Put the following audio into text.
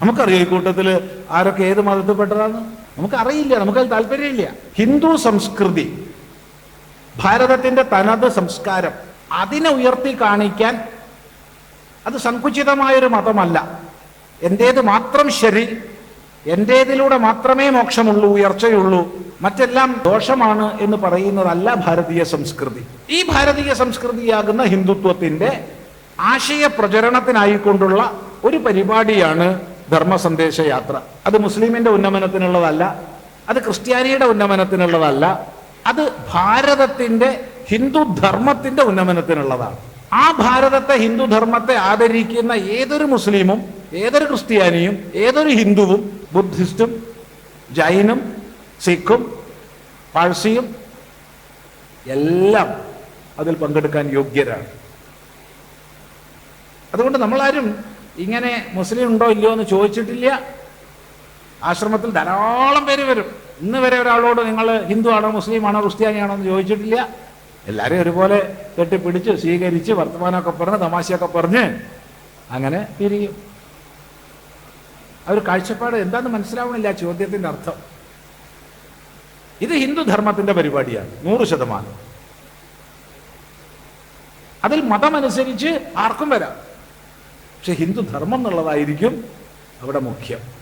നമുക്കറിയാം ഈ കൂട്ടത്തിൽ ആരൊക്കെ ഏത് മതത്തിൽപ്പെട്ടതാണ് നമുക്കറിയില്ല നമുക്കത് താല്പര്യമില്ല. ഹിന്ദു സംസ്കൃതി ഭാരതത്തിന്റെ തനത് സംസ്കാരം അതിനെ ഉയർത്തി കാണിക്കാൻ അത് സങ്കുചിതമായൊരു മതമല്ല. എന്റേത് മാത്രം ശരി എന്റേതിലൂടെ മാത്രമേ മോക്ഷമുള്ളൂ ഉയർച്ചയുള്ളൂ മറ്റെല്ലാം ദോഷമാണ് എന്ന് പറയുന്നതല്ല ഭാരതീയ സംസ്കൃതി. ഈ ഭാരതീയ സംസ്കൃതിയാകുന്ന ഹിന്ദുത്വത്തിന്റെ ആശയ പ്രചരണത്തിനായിക്കൊണ്ടുള്ള ഒരു പരിപാടിയാണ് ധർമ്മ സന്ദേശ യാത്ര അത് മുസ്ലിമിന്റെ ഉന്നമനത്തിനുള്ളതല്ല അത് ക്രിസ്ത്യാനിയുടെ ഉന്നമനത്തിനുള്ളതല്ല അത് ഭാരതത്തിന്റെ ഹിന്ദു ധർമ്മത്തിന്റെ ഉന്നമനത്തിനുള്ളതാണ്. ആ ഭാരതത്തെ ഹിന്ദു ധർമ്മത്തെ ആദരിക്കുന്ന ഏതൊരു മുസ്ലിമും ഏതൊരു ക്രിസ്ത്യാനിയും ഏതൊരു ഹിന്ദുവും ബുദ്ധിസ്റ്റും ജൈനും സിഖും പാഴ്സിയും എല്ലാം അതിൽ പങ്കെടുക്കാൻ യോഗ്യരാണ്. അതുകൊണ്ട് നമ്മളാരും ഇങ്ങനെ മുസ്ലിം ഉണ്ടോ ഇല്ലയോ എന്ന് ചോദിച്ചിട്ടില്ല. ആശ്രമത്തിൽ ധാരാളം പേര് വരും. ഇന്ന് വരെ ഒരാളോട് നിങ്ങൾ ഹിന്ദു ആണോ മുസ്ലിം ആണോ ക്രിസ്ത്യാനിയാണോ എന്ന് ചോദിച്ചിട്ടില്ല. എല്ലാവരെയും ഒരുപോലെ കെട്ടിപ്പിടിച്ച് സ്വീകരിച്ച് വർത്തമാനമൊക്കെ പറഞ്ഞ് തമാശയൊക്കെ പറഞ്ഞ് അങ്ങനെ പിരിയും. അവർ കാഴ്ചപ്പാട് എന്താന്ന് മനസ്സിലാവണില്ല ചോദ്യത്തിന്റെ അർത്ഥം. ഇത് ഹിന്ദു ധർമ്മത്തിന്റെ പരിപാടിയാണ് നൂറ് ശതമാനം. അതിൽ മതമനുസരിച്ച് ആർക്കും വരാം. പക്ഷെ ഹിന്ദു ധർമ്മം എന്നുള്ളതായിരിക്കും അവിടെ മുഖ്യം.